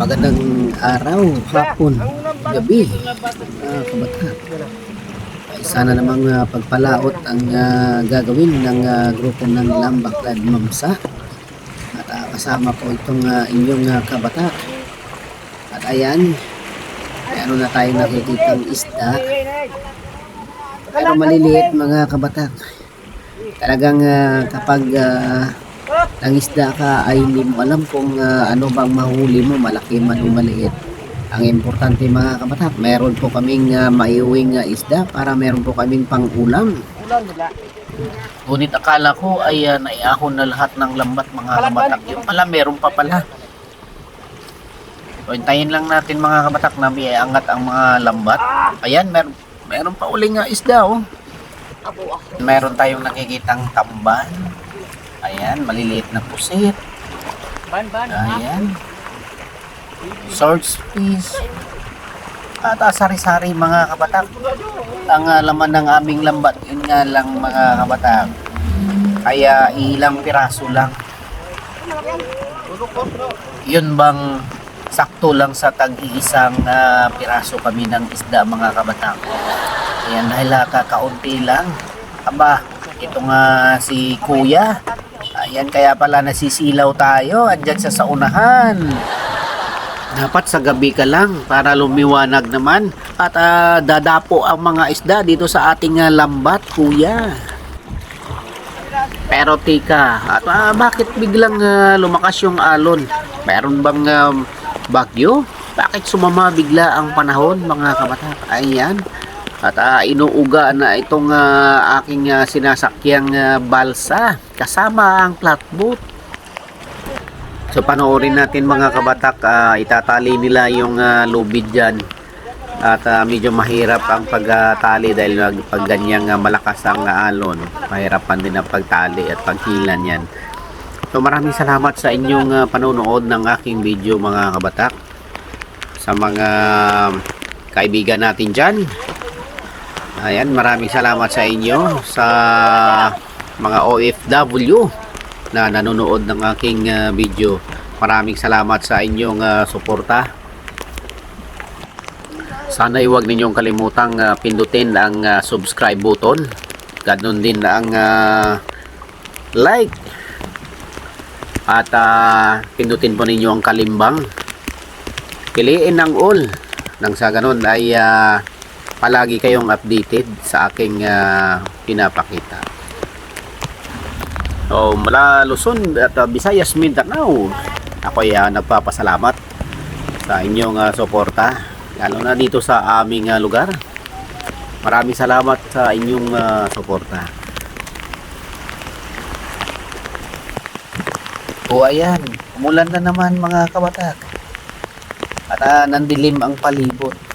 Magandang araw, hapon, gabi, uh, kabataan. Ay, sana namang uh, pagpalaot ang uh, gagawin ng uh, grupo ng Lambak Lad Mamsa. At uh, kasama po itong uh, inyong uh, kabata. At ayan, meron na tayong nakikitang isda. Pero maliliit mga kabatak. Talagang uh, kapag uh, nangisda ka ay hindi mo alam kung ah, ano bang mahuli mo, malaki man o maliit. Ang importante mga kabatak, meron po kaming uh, maiuwing ah, isda para meron po kaming pang-ulam. Ngunit akala ko ay uh, naiahon na lahat ng lambat mga kabatak. Yung pala, meron pa pala. So, hintayin lang natin mga kabatak na may angat ang mga lambat. Ayan, meron, meron pa uling nga isda oh. Meron tayong nakikitang tamban. Ayan, maliliit na pusit. Ban, ban. Ayan. Swords fish. At ah, sari-sari mga kabatak. Ang ah, laman ng aming lambat, yun nga lang mga kabatak. Kaya ilang piraso lang. Yun bang sakto lang sa tag-iisang ah, piraso kami ng isda mga kabatak. Ayan, dahil ah, kakaunti lang. Aba, ito nga si Kuya. Ayan, kaya pala nasisilaw tayo. Andyan sa unahan. Dapat sa gabi ka lang para lumiwanag naman. At ah, dadapo ang mga isda dito sa ating ah, lambat, Kuya. Pero tika, at ah, bakit biglang ah, lumakas yung alon? Meron bang ah, bagyo? Bakit sumama bigla ang panahon mga kabata? Ayan. At ah, inuuga na itong ah, aking ah, sinasakyang ah, balsa kasama ang flatboat. So panoorin natin mga kabatak, ah, itatali nila yung ah, lubid dyan. At ah, medyo mahirap ang pagtali dahil nag- pag ganyang ah, malakas ang ah, alon, mahirapan din ang pagtali at paghilan yan. So maraming salamat sa inyong ah, panonood ng aking video mga kabatak. Sa mga kaibigan natin dyan. Ayan, maraming salamat sa inyo sa mga OFW na nanonood ng aking ah, video. Maraming salamat sa inyong ah, suporta. Sana iwag ninyong kalimutang ah, pindutin ang ah, subscribe button. Ganon din ang ah, like. At ah, pindutin po ninyo ang kalimbang. Piliin ang all. Nang sa ganon ay ah, palagi kayong updated sa aking ah, pinapakita. So, mula Luzon at uh, Visayas, Mindanao. Ako ay uh, nagpapasalamat sa inyong uh, suporta. Lalo na dito sa aming uh, lugar. Maraming salamat sa inyong uh, suporta. O ayan, umulan na naman mga kabatak. At uh, nandilim ang palibot.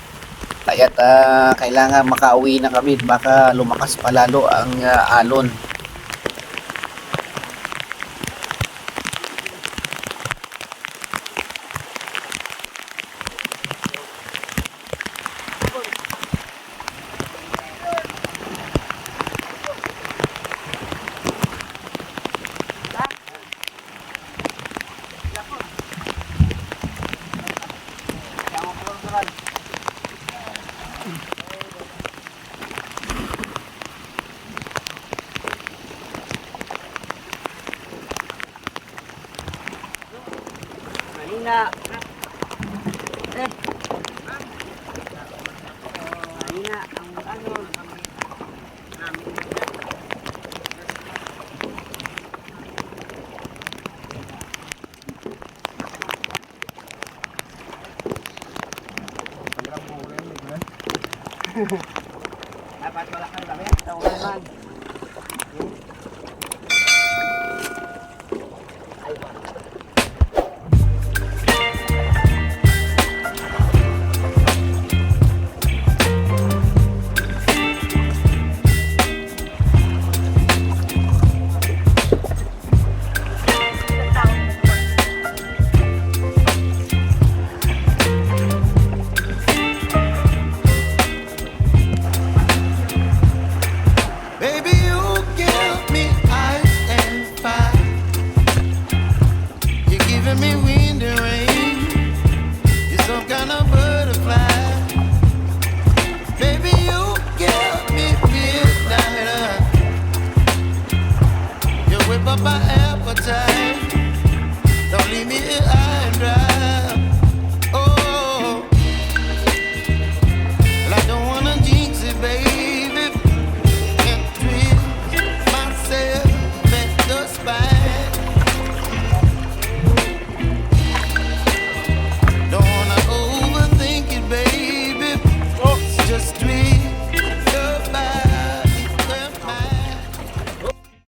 Kaya't uh, kailangan makauwi na kami. Baka lumakas palalo ang uh, alon. Dapat wala kayo kami. Ito naman.